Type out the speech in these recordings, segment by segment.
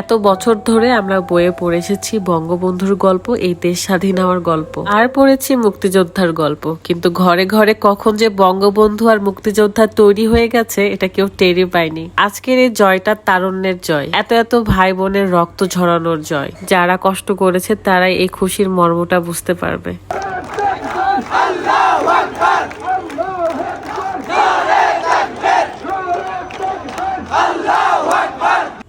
এত বছর ধরে আমরা বইয়ে পড়ে এসেছি বঙ্গবন্ধুর গল্প, এই দেশ স্বাধীন হওয়ার গল্প। আর পড়েছি মুক্তিযোদ্ধার গল্প। কিন্তু ঘরে ঘরে কখন যে বঙ্গবন্ধু আর মুক্তিযোদ্ধা তৈরি হয়ে গেছে, এটা কেউ টেরই পায়নি। আজকের এই জয়টা তারুণ্যের জয়। এত এত ভাই বোনের রক্ত ঝরানোর জয়। যারা কষ্ট করেছে, তারাই এই খুশির মর্মটা বুঝতে পারবে।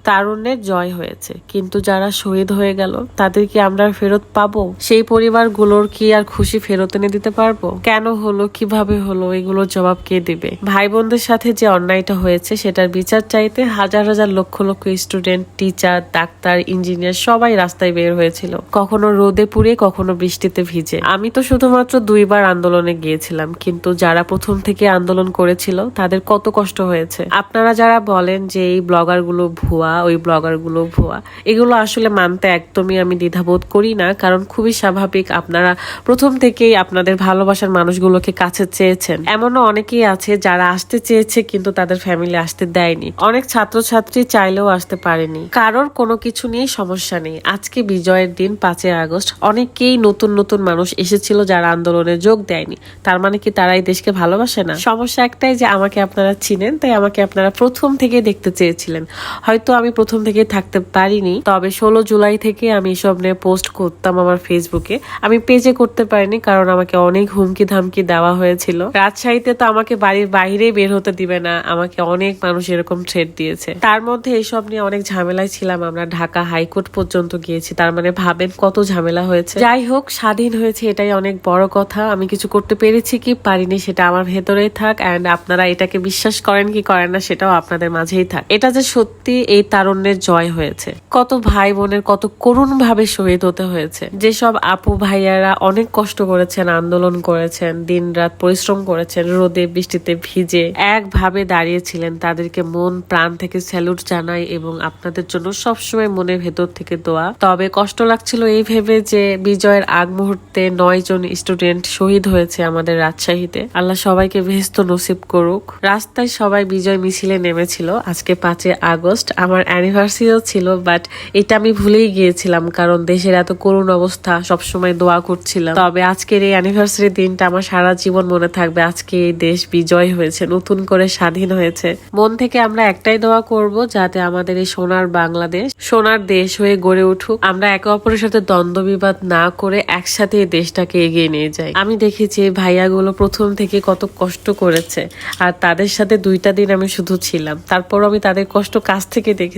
তারুণ্যের জয় হয়েছে। কিন্তু যারা শহীদ হয়ে গেল, তাদের কি আমরা ফেরত পাবো? সেই পরিবারগুলোর কি আর খুশি ফেরত এনে দিতে পারব? কেন হলো, কীভাবে হলো, এগুলোর জবাব কে দিবে? ভাই বোনদের সাথে যে অন্যায়টা হয়েছে, সেটার বিচার চাইতে হাজার হাজার lakh lakh student, teacher, doctor, engineer সবাই রাস্তায় বের হয়েছিল। কখনো রোদে পুড়ে, কখনো বৃষ্টিতে ভিজে। আমি তো শুধুমাত্র দুইবার আন্দোলনে গিয়েছিলাম, কিন্তু যারা প্রথম থেকে আন্দোলন করেছিল, তাদের কত কষ্ট হয়েছে। আপনারা যারা বলেন যে এই ব্লগারগুলো ভুয়া ওই ব্লগারগুলো ভুয়া। এগুলো আসলে মানতে একদমই আমি দ্বিধাবোধ করি না, কারণ খুবই স্বাভাবিক আপনারা প্রথম থেকেই আপনাদের ভালোবাসার মানুষগুলোকে কাছে চেয়েছেন। এমনও অনেকেই আছে যারা আসতে চেয়েছে কিন্তু তাদের ফ্যামিলি আসতে দেয়নি। অনেক ছাত্রছাত্রী চাইলেও আসতে পারেনি। কারোর কোনো কিছু নিয়ে সমস্যা নেই। আজকে বিজয়ের দিন, পাঁচই আগস্ট। অনেকেই নতুন নতুন মানুষ এসেছিল যারা আন্দোলনে যোগ দেয়নি। তার মানে কি তারা এই দেশকে ভালোবাসে না? সমস্যা একটাই যে আমাকে আপনারা চিনেন, তাই আমাকে আপনারা প্রথম থেকে দেখতে চেয়েছিলেন। হয়তো আমি প্রথম থেকে থাকতে পারিনি, তবে ষোলো জুলাই থেকে আমি এসব নিয়ে পোস্ট করতাম আমার ফেসবুকে। আমি পেজে করতে পারিনি, কারণ আমাকে অনেক হুমকি ধামকি দেওয়া হয়েছিল। রাজশাহীতে তো আমাকে বাড়ির বাইরে বের হতে দিবে না, আমাকে অনেক মানুষ এরকম থ্রেট দিয়েছে। তার মধ্যে এইসব নিয়ে অনেক ঝামেলায় ছিলাম, আমরা ঢাকা হাইকোর্ট পর্যন্ত গিয়েছি, তার মানে ভাবেন কত ঝামেলা হয়েছে। যাই হোক, স্বাধীন হয়েছে এটাই অনেক বড় কথা, আমি কিছু করতে পেরেছি কি পারিনি সেটা আমার ভেতরেই থাক অ্যান্ড আপনারা এটাকে বিশ্বাস করেন কি করেন না সেটাও আপনাদের মাঝেই থাক। এটা যে সত্যি, এই তারুণ্যের জয় হয়েছে। কত ভাই বোনের কত করুণ ভাবে শহীদ হতে হয়েছে। যেসব আপু ভাইয়ারা অনেক কষ্ট করেছেন, আন্দোলন করেছেন দিন রাত পরিশ্রম করেছেন, রোদে বৃষ্টিতে ভিজে একভাবে দাঁড়িয়েছিলেন, তাদেরকে মন প্রাণ থেকে স্যালুট জানাই এবং আপনাদের জন্য সবসময় মনের ভেতর থেকে দোয়া। তবে কষ্ট লাগছিল এই ভেবে যে বিজয়ের আগ মুহূর্তে নয় জন স্টুডেন্ট শহীদ হয়েছে আমাদের রাজশাহীতে। আল্লাহ সবাইকে ভেস্ত নসিব করুক। রাস্তায় সবাই বিজয় মিছিলে নেমেছিল আজকে পাঁচই আগস্ট। আমার অ্যানিভার্সারিও ছিল বাট এটা আমি ভুলেই গিয়েছিলাম কারণ দেশের এত করুণ অবস্থা, সবসময় দোয়া করছিলাম। তবে আজকের এই অ্যানিভার্সারি দিনটা আমার সারা জীবন মনে থাকবে, আজকে এই দেশ বিজয় হয়েছে, নতুন করে স্বাধীন হয়েছে। মন থেকে আমরা একটাই দোয়া করব যাতে আমাদের এই সোনার বাংলাদেশ, সোনার দেশ হয়ে গড়ে উঠুক। আমরা একে অপরের সাথে দ্বন্দ্ব বিবাদ না করে একসাথে এই দেশটাকে এগিয়ে নিয়ে যাই। আমি দেখেছি ভাইয়াগুলো প্রথম থেকে কত কষ্ট করেছে, আর তাদের সাথে দুইটা দিন আমি শুধু ছিলাম। তারপর আমি তাদের কষ্ট কাছ থেকে দেখেছি।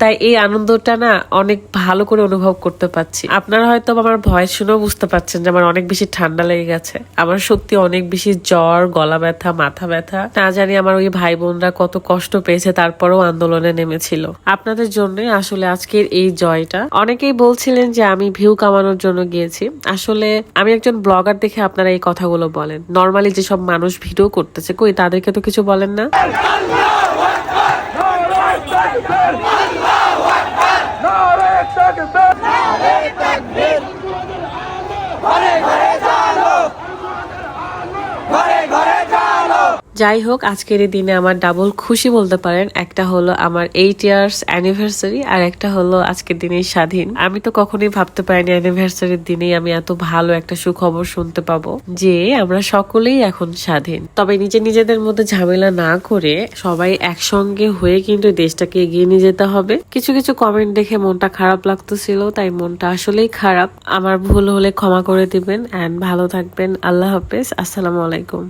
তাই এই আনন্দটা না অনেক ভালো করে অনুভব করতে পারছি। আপনারা হয়তো আমার ভয়েস শুনেও বুঝতে পারছেন যে আমার অনেক বেশি ঠান্ডা লেগে গেছে। আমার সত্যি অনেক বেশি জ্বর, গলা ব্যথা, মাথা ব্যথা। না জানি আমার ওই ভাই বোনরা কত কষ্ট পেয়েছে, তারপরেও আন্দোলনে নেমেছিল। আপনাদের জন্য আসলে আজকের এই জয়টা। অনেকেই বলছিলেন যে আমি ভিউ কামানোর জন্য গিয়েছি। আসলে আমি একজন ব্লগার দেখে আপনারা এই কথাগুলো বলেন। নর্মালি যেসব মানুষ ভিডিও করতেছে, কই তাদেরকে তো কিছু বলেন না? Sir! যাই হোক আজকের এই দিনে আমার ডাবল খুশি বলতে পারেন। একটা হলো আমার এইট ইয়ার্স অ্যানিভার্সারি আর একটা হলো আজকের দিনেই স্বাধীন। আমি তো কখনোই ভাবতে পারিনি অ্যানিভার্সারির দিনেই আমি এত ভালো একটা সুখবর শুনতে পাবো যে আমরা সকলেই এখন স্বাধীন। তবে নিজে নিজেদের মধ্যে ঝামেলা না করে সবাই একসঙ্গে হয়ে কিন্তু দেশটাকে এগিয়ে নিয়ে যেতে হবে। কিছু কিছু কমেন্ট দেখে মনটা খারাপ লাগতেছিল, তাই মনটা আসলেই খারাপ। আমার ভুল হলে ক্ষমা করে দিবেন অ্যান্ড ভালো থাকবেন। আল্লাহ হাফেজ। আসসালামু আলাইকুম।